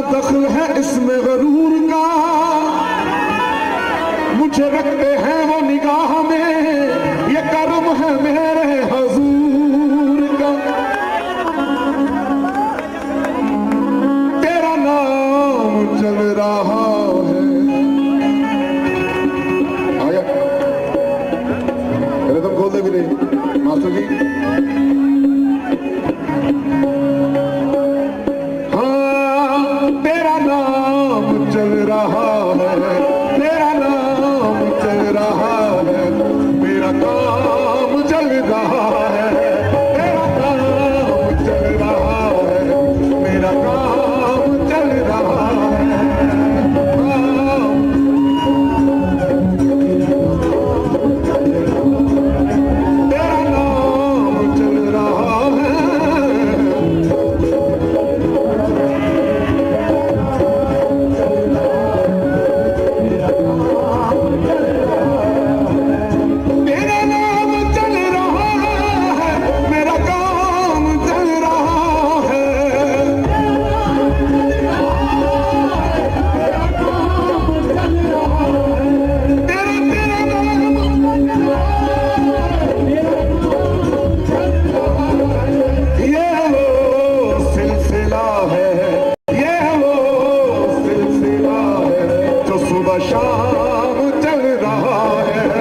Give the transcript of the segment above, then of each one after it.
دخل ہے اس میں غرور کا۔ مجھے رکھتے ہیں وہ نگاہ میں، یہ کرم ہے میرا۔ है जो सुबह शाम चल रहा है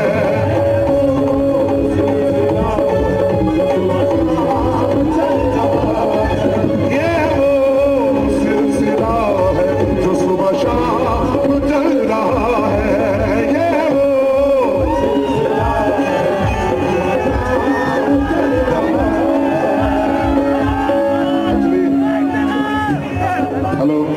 ये वो सिलसिला है जो सुबह शाम चल रहा है ये वो हेलो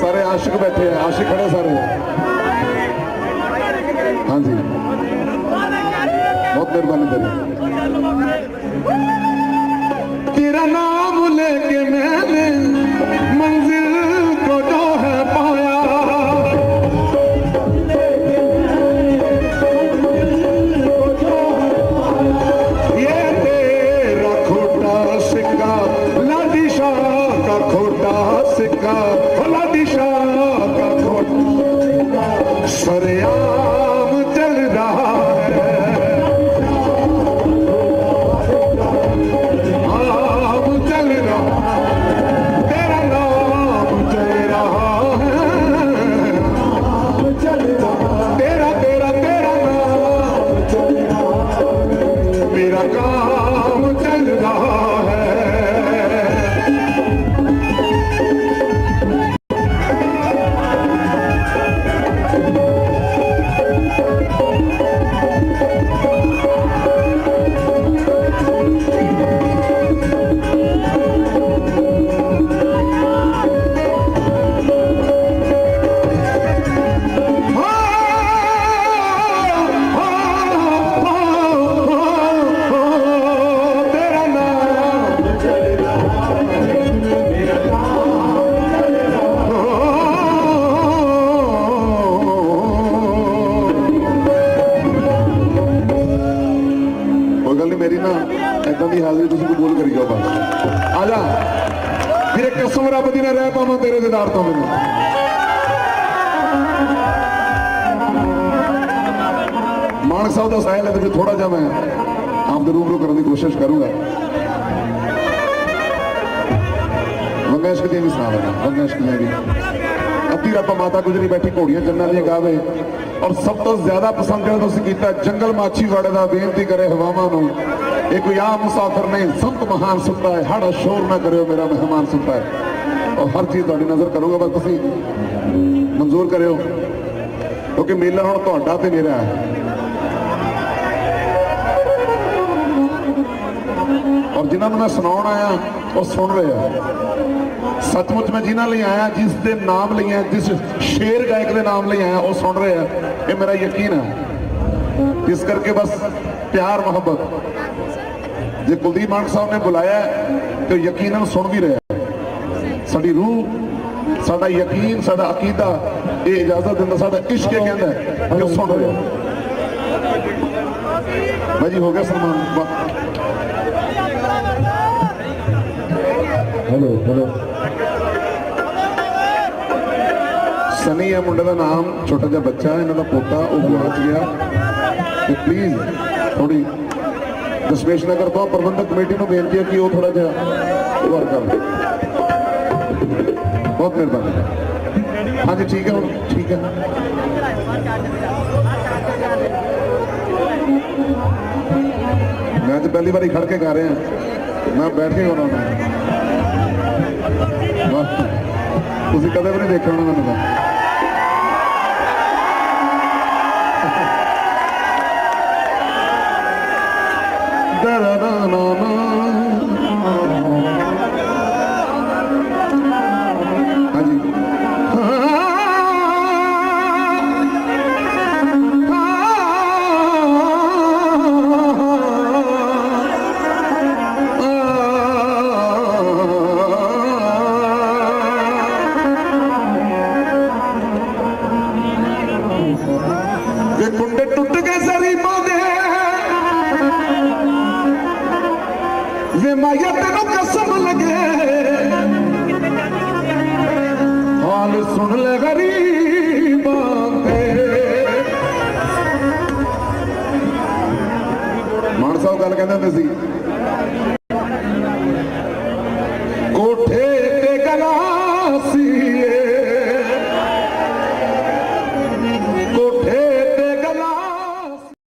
سارے عاشق بیٹھے ہیں عاشق کھڑے سارے ہاں جی بہت مہربانی دیں تیرا نام لے کے میں نے منزل کو جو ہے پایا یہ تیرا لاڈی شاہ کا کھوٹا سکہ God. ਵੀਰੇ ਰੱਬ ਦੀ ਨਾ ਰਹਿ ਪਾਵਾਂ, ਤੇਰੇ ਦੀਦਾਰ ਤੋਂ ਮੈਨੂੰ ਮਾਨਕ ਸਾਹਿਬ ਦਾ ਸਾਇਲ ਹੈ ਤੇ ਥੋੜਾ ਜਿਹਾ ਮੈਂ ਆਪ ਦੇ ਰੂਬਰੂ ਕਰਨ ਦੀ ਕੋਸ਼ਿਸ਼ ਕਰੂੰਗਾ। ਵੰਗਾਸ਼ ਕਿਤੇ ਨਹੀਂ ਸੁਣਾ ਦੇਣਾ ਵੰਗਾਸ਼ ਕਿਤੇ ਵੀ ਅੱਧੀ ਰਾਤ ਮਾਤਾ ਗੁਜਰੀ ਬੈਠੀ ਘੋੜੀਆਂ ਜੰਨਾਂ ਦੀਆਂ ਗਾਵੇ। ਔਰ ਸਭ ਤੋਂ ਜ਼ਿਆਦਾ ਪਸੰਦ ਜਿਹੜਾ ਤੁਸੀਂ ਕੀਤਾ, ਜੰਗਲ ਮਾਛੀ ਵਾੜੇ ਦਾ ਬੇਨਤੀ ਕਰੇ ਹਵਾਵਾਂ ਨੂੰ। یہ کوئی عام مسافر نہیں سب مہان سنتا ہے ہڑا شور نہ کرو میرا مہمان سنتا ہے۔ اور ہر چیز تاری نظر کروں گا بس تھی منظور کرو کیونکہ میلہ ہوں تا تو میرا ہے۔ اور جنہوں میں سنا آیا، وہ سن رہے ہیں۔ سچ مچ میں جنہوں لے آیا، جس دے نام لے آیا، جس شیر گائک دے نام لے آیا، وہ سن رہے ہیں۔ یہ میرا یقین ہے۔ جس کر کے بس پیار محبت۔ ਜੇ ਕੁਲਦੀਪ ਮਾਨਕ ਸਾਹਿਬ ਨੇ ਬੁਲਾਇਆ ਤੇ ਉਹ ਯਕੀਨਨ ਸੁਣ ਵੀ ਰਿਹਾ ਸਾਡੀ ਰੂਹ, ਸਾਡਾ ਯਕੀਨ, ਸਾਡਾ ਅਕੀਦਾ, ਇਹ ਇਜਾਜ਼ਤ ਦਿੰਦਾ, ਸਾਡਾ ਇਸ਼ਕ ਇਹ ਕਹਿੰਦਾ ਕਿ ਸੁਣ ਰਿਹਾ ਭਾਜੀ ਹੋ ਗਿਆ ਸਨਮਾਨ, ਵਾਹ। ਹੈਲੋ ਸਨੀ ਹੈ ਮੁੰਡੇ ਦਾ ਨਾਮ, ਛੋਟਾ ਜਿਹਾ ਬੱਚਾ, ਇਹਨਾਂ ਦਾ ਪੋਤਾ, ਉਹ ਗੁਆਚ ਗਿਆ। ਤੇ ਪਲੀਜ਼ ਥੋੜੀ ਦਸ਼ਮੇਸ਼ ਨਗਰ ਤੋਂ ਪ੍ਰਬੰਧਕ ਕਮੇਟੀ ਨੂੰ ਬੇਨਤੀ ਹੈ ਕਿ ਉਹ ਥੋੜਾ ਜਿਹਾ ਵਰ ਕਰ ਦੇ ਬਹੁਤ ਮਿਹਰਬਾਨੀ। ਹਾਂਜੀ, ਠੀਕ ਹੈ ਹੁਣ, ਠੀਕ ਹੈ। ਮੈਂ ਅੱਜ ਪਹਿਲੀ ਵਾਰੀ ਖੜ ਕੇ ਗਾ ਰਿਹਾ। ਮੈਂ ਬੈਠ ਕੇ ਗਾਉਣਾ ਤੁਸੀਂ ਕਦੇ ਵੀ ਨਹੀਂ ਦੇਖਿਆ ਹੋਣਾ ਮੈਨੂੰ ਤਾਂ। ਵੇ ਮਾਇਆ ਤੈਨੂੰ ਕਸਮ ਲਗੇ ਹਾਲ ਸੁਣ ਲੈ ਗਰੀਬਾਂ ਦੇ ਮਾਨ ਸਾਹਿਬ ਗੱਲ ਕਹਿੰਦੇ ਹੁੰਦੇ ਸੀ